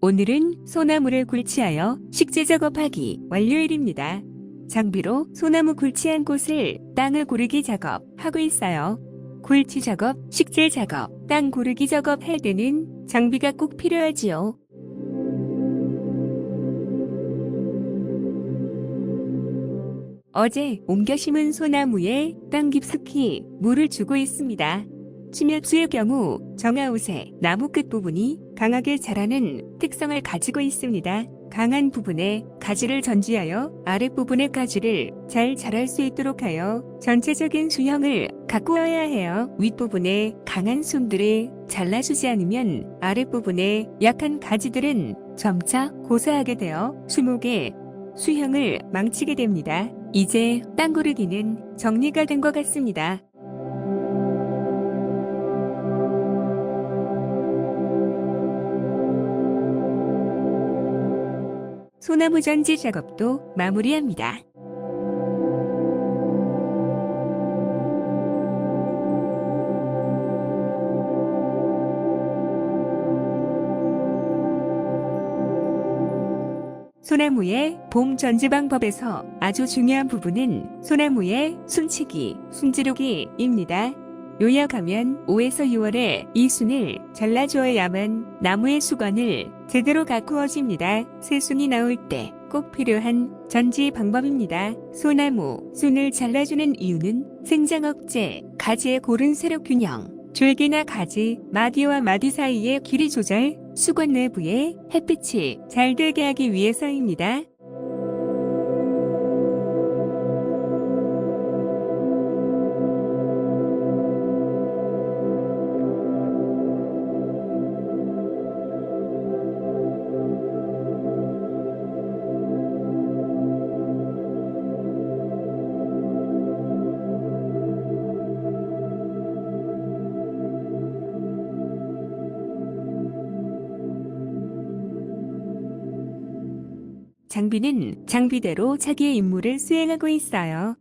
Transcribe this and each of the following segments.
오늘은 소나무를 굴치하여 식재 작업하기 완료일입니다. 장비로 소나무 굴치한 곳을 땅을 고르기 작업 하고 있어요. 굴치 작업, 식재 작업, 땅 고르기 작업 할 때는 장비가 꼭 필요하지요. 어제 옮겨 심은 소나무에 땅 깊숙이 물을 주고 있습니다. 침엽수의 경우 정아웃의 나무 끝 부분이 강하게 자라는 특성을 가지고 있습니다. 강한 부분에 가지를 전지하여 아랫부분의 가지를 잘 자랄 수 있도록 하여 전체적인 수형을 가꾸어야 해요. 윗부분에 강한 숨들을 잘라주지 않으면 아랫부분에 약한 가지들은 점차 고사하게 되어 수목의 수형을 망치게 됩니다. 이제 땅 고르기는 정리가 된 것 같습니다. 소나무 전지 작업도 마무리합니다. 소나무의 봄 전지 방법에서 아주 중요한 부분은 소나무의 순치기, 순지르기입니다. 요약하면 5에서 6월에 이 순을 잘라주어야만 나무의 수건을 제대로 가꾸어집니다. 새 순이 나올 때 꼭 필요한 전지 방법입니다. 소나무 순을 잘라주는 이유는 생장 억제, 가지의 고른 세력 균형, 줄기나 가지, 마디와 마디 사이의 길이 조절, 수건 내부에 햇빛이 잘 들게 하기 위해서입니다. 장비는 장비대로 자기의 임무를 수행하고 있어요.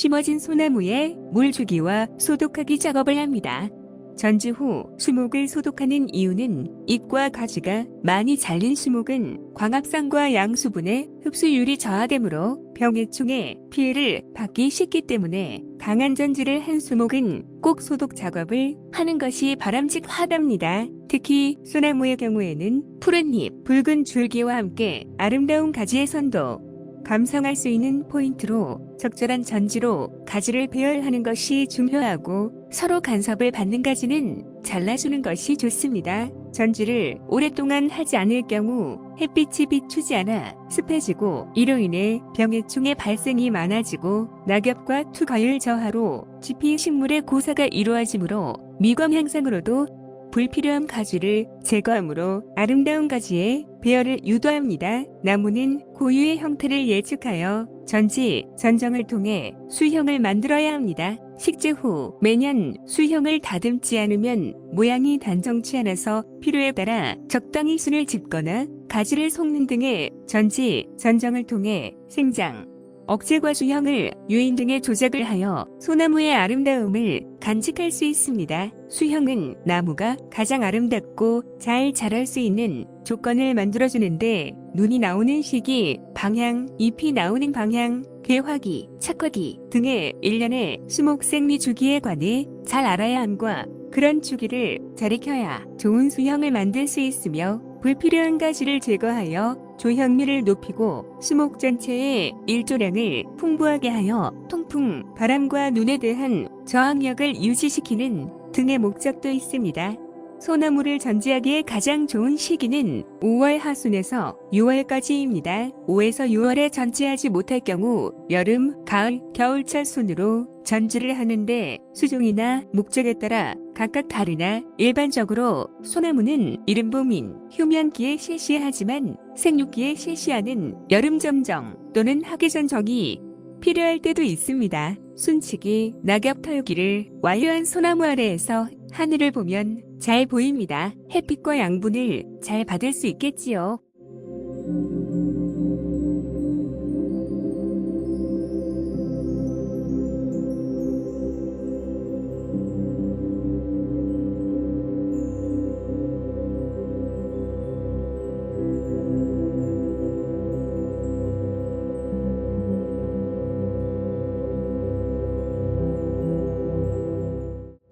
심어진 소나무에 물 주기와 소독하기 작업을 합니다. 전지 후 수목을 소독하는 이유는 잎과 가지가 많이 잘린 수목은 광합성과 양수분의 흡수율이 저하되므로 병해충에 피해를 받기 쉽기 때문에 강한 전지를 한 수목은 꼭 소독 작업을 하는 것이 바람직하답니다. 특히 소나무의 경우에는 푸른 잎, 붉은 줄기와 함께 아름다운 가지의 선도, 감상할 수 있는 포인트로 적절한 전지로 가지를 배열하는 것이 중요하고 서로 간섭을 받는 가지는 잘라주는 것이 좋습니다. 전지를 오랫동안 하지 않을 경우 햇빛이 비추지 않아 습해지고 이로 인해 병해충의 발생이 많아지고 낙엽과 투과율 저하로 지피 식물의 고사가 이루어지므로 미검 향상으로도 불필요한 가지를 제거하므로 아름다운 가지의 배열을 유도합니다. 나무는 고유의 형태를 예측하여 전지, 전정을 통해 수형을 만들어야 합니다. 식재 후 매년 수형을 다듬지 않으면 모양이 단정치 않아서 필요에 따라 적당히 순을 짚거나 가지를 속는 등의 전지, 전정을 통해 생장, 억제과 수형을 유인 등의 조작을 하여 소나무의 아름다움을 간직할 수 있습니다. 수형은 나무가 가장 아름답고 잘 자랄 수 있는 조건을 만들어주는데 눈이 나오는 시기, 방향, 잎이 나오는 방향, 개화기, 착화기 등의 일련의 수목 생리 주기에 관해 잘 알아야 함과 그런 주기를 잘 익혀야 좋은 수형을 만들 수 있으며 불필요한 가지를 제거하여 조형미를 높이고 수목 전체의 일조량을 풍부하게 하여 통풍, 바람과 눈에 대한 저항력을 유지시키는 등의 목적도 있습니다. 소나무를 전지하기에 가장 좋은 시기는 5월 하순에서 6월까지입니다. 5에서 6월에 전지하지 못할 경우 여름, 가을, 겨울철 순으로 전지를 하는데 수종이나 목적에 따라 각각 다르나 일반적으로 소나무는 이른봄인 휴면기에 실시하지만 생육기에 실시하는 여름점정 또는 하계전정이 필요할 때도 있습니다. 순치기, 낙엽 털기를 완료한 소나무 아래에서 하늘을 보면 잘 보입니다. 햇빛과 양분을 잘 받을 수 있겠지요.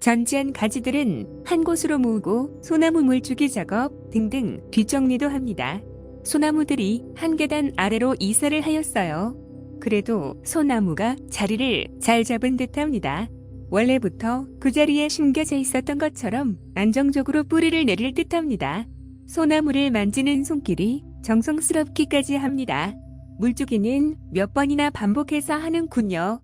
전지한 가지들은 한 곳으로 모으고 소나무 물주기 작업 등등 뒷정리도 합니다. 소나무들이 한 계단 아래로 이사를 하였어요. 그래도 소나무가 자리를 잘 잡은 듯 합니다. 원래부터 그 자리에 심겨져 있었던 것처럼 안정적으로 뿌리를 내릴 듯 합니다. 소나무를 만지는 손길이 정성스럽기까지 합니다. 물주기는 몇 번이나 반복해서 하는군요.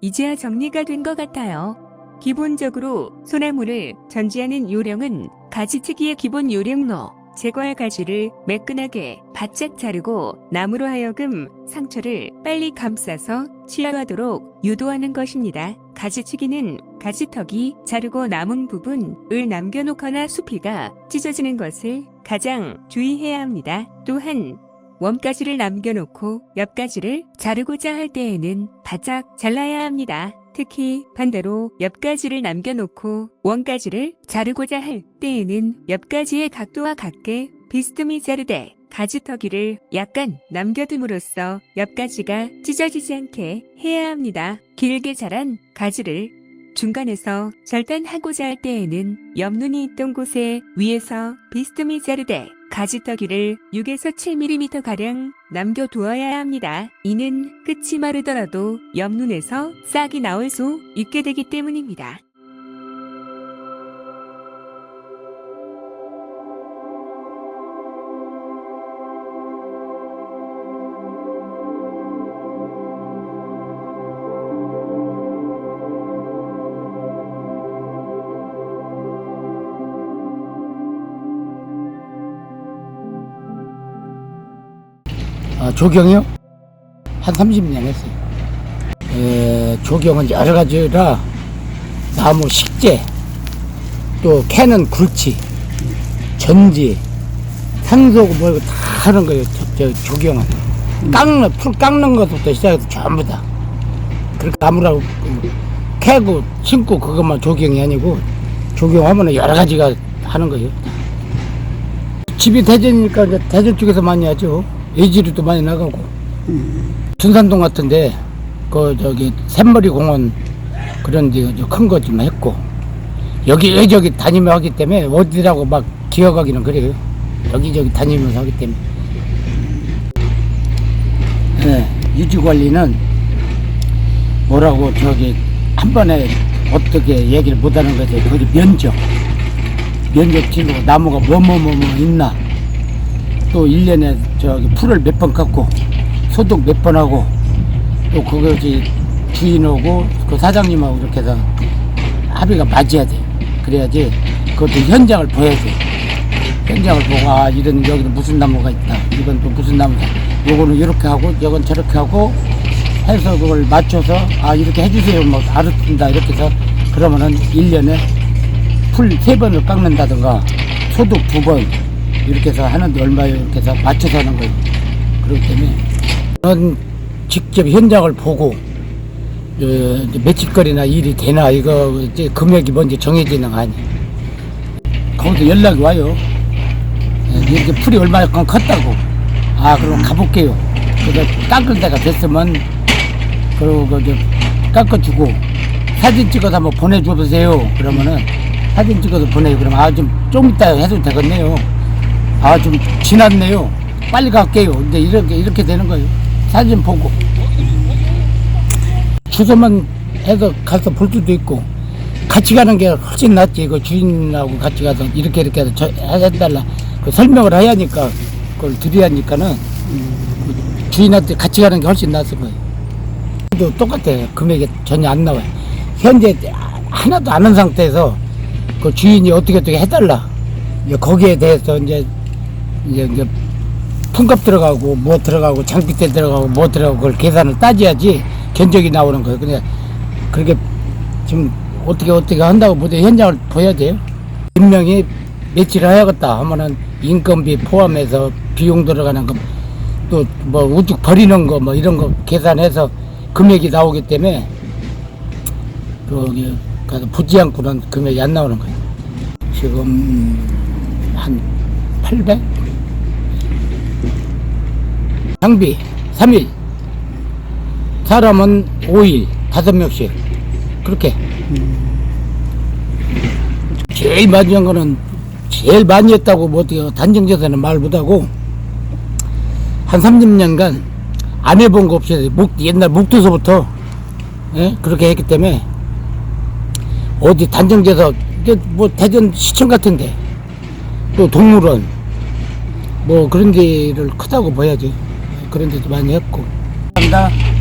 이제야 정리가 된 것 같아요. 기본적으로 소나무를 전지하는 요령은 가지치기의 기본 요령로 제거할 가지를 매끈하게 바짝 자르고 나무로 하여금 상처를 빨리 감싸서 치유하도록 유도하는 것입니다. 가지치기는 가지턱이 자르고 남은 부분을 남겨놓거나 수피가 찢어지는 것을 가장 주의해야 합니다. 또한 원가지를 남겨놓고 옆가지를 자르고자 할 때에는 바짝 잘라야 합니다. 특히 반대로 옆가지를 남겨놓고 원가지를 자르고자 할 때에는 옆가지의 각도와 같게 비스듬히 자르되 가지터기를 약간 남겨둠으로써 옆가지가 찢어지지 않게 해야 합니다. 길게 자란 가지를 중간에서 절단하고자 할 때에는 옆눈이 있던 곳에 위에서 비스듬히 자르되 가지터기를 6에서 7mm 가량 남겨두어야 합니다. 이는 끝이 마르더라도 옆눈에서 싹이 나올 수 있게 되기 때문입니다. 조경이요? 한 30년 했어요. 에, 조경은 여러 가지라 나무 식재, 또 캐는 굴치, 전지, 산소고 뭐고 다 하는 거예요. 저, 저 조경은 깎는 풀 깎는 것부터 시작해서 전부 다. 그렇게 나무라고 그 캐고 심고 그것만 조경이 아니고 조경하면 여러 가지가 하는 거예요. 집이 대전이니까 대전 쪽에서 많이 하죠. 예지로도 많이 나가고. 순산동 같은데 그 저기 샘머리 공원 그런 데큰 거 좀 했고 여기 여기저기 다니며 하기 때문에 어디라고 막 기억하기는 그래요. 여기저기 다니면서 하기 때문에. 네, 유지 관리는 뭐라고 저기 한 번에 어떻게 얘기를 못하는 거죠. 그게 면적. 면적 치고 나무가 뭐뭐뭐뭐 있나. 또 1년에 저기 풀을 몇 번 깎고 소독 몇 번 하고 또 그것이 주인하고 그 사장님하고 이렇게 해서 합의가 맞아야 돼. 그래야지 그것도 현장을 보여야 돼. 현장을 보고 아 이런 여기는 무슨 나무가 있다. 이건 또 무슨 나무다. 요거는 이렇게 하고 이건 저렇게 하고 해서 그걸 맞춰서 아 이렇게 해주세요. 뭐 알았습니다. 이렇게 해서 그러면은 1년에 풀세 번을 깎는다든가 소독 두번 이렇게 해서 하는데 얼마예요? 이렇게 해서 맞춰서 하는 거예요. 그렇기 때문에 저는 직접 현장을 보고 어, 이제 며칠거리나 일이 되나 이거 이제 금액이 먼저 정해지는 거 아니에요. 거기서 연락이 와요. 예, 이렇게 풀이 얼마큼 컸다고. 아 그럼 가볼게요. 그래서 깎을 때가 됐으면 그리고 그 깎아주고 사진 찍어서 한번 보내줘 보세요. 그러면은 사진 찍어서 보내요. 그러면 아좀 좀 이따 해도 되겠네요. 아 좀 지났네요. 빨리 갈게요. 이제 이렇게 이렇게 되는 거예요. 사진 보고 주소만 해서 가서 볼 수도 있고 같이 가는 게 훨씬 낫지. 그 주인하고 같이 가서 이렇게 이렇게 해서 저 해달라. 그 설명을 해야 하니까 그걸 드려야 하니까는 그 주인한테 같이 가는 게 훨씬 낫을 거예요. 또 똑같아요. 금액이 전혀 안 나와요. 현재 하나도 안 한 상태에서 그 주인이 어떻게 어떻게 해달라. 거기에 대해서 이제 이제, 이제 품값 들어가고 뭐 들어가고 장비대 들어가고 뭐 들어가고 그걸 계산을 따져야지 견적이 나오는 거예요. 그냥 그렇게 지금 어떻게 어떻게 한다고 보대 현장을 보여야 돼요. 분명히 며칠 해야겠다 하면은 인건비 포함해서 비용 들어가는 거 또 뭐 우죽 버리는 거 뭐 이런 거 계산해서 금액이 나오기 때문에 거기 가서 붙지 않고는 금액이 안 나오는 거예요. 지금 한 800? 장비 3일. 사람은 5일 5명씩. 그렇게. 제일 많이 한 거는 제일 많이 했다고 뭐 어떻게 단정져서는 말 못하고 한 30년간 안 해본 거 없이 목, 옛날 목도서부터 예? 그렇게 했기 때문에 어디 단정져서 이게 뭐 대전 시청 같은데 또 동물원 뭐 그런 데를 크다고 봐야지 그런 데도 많이 했고. 감사합니다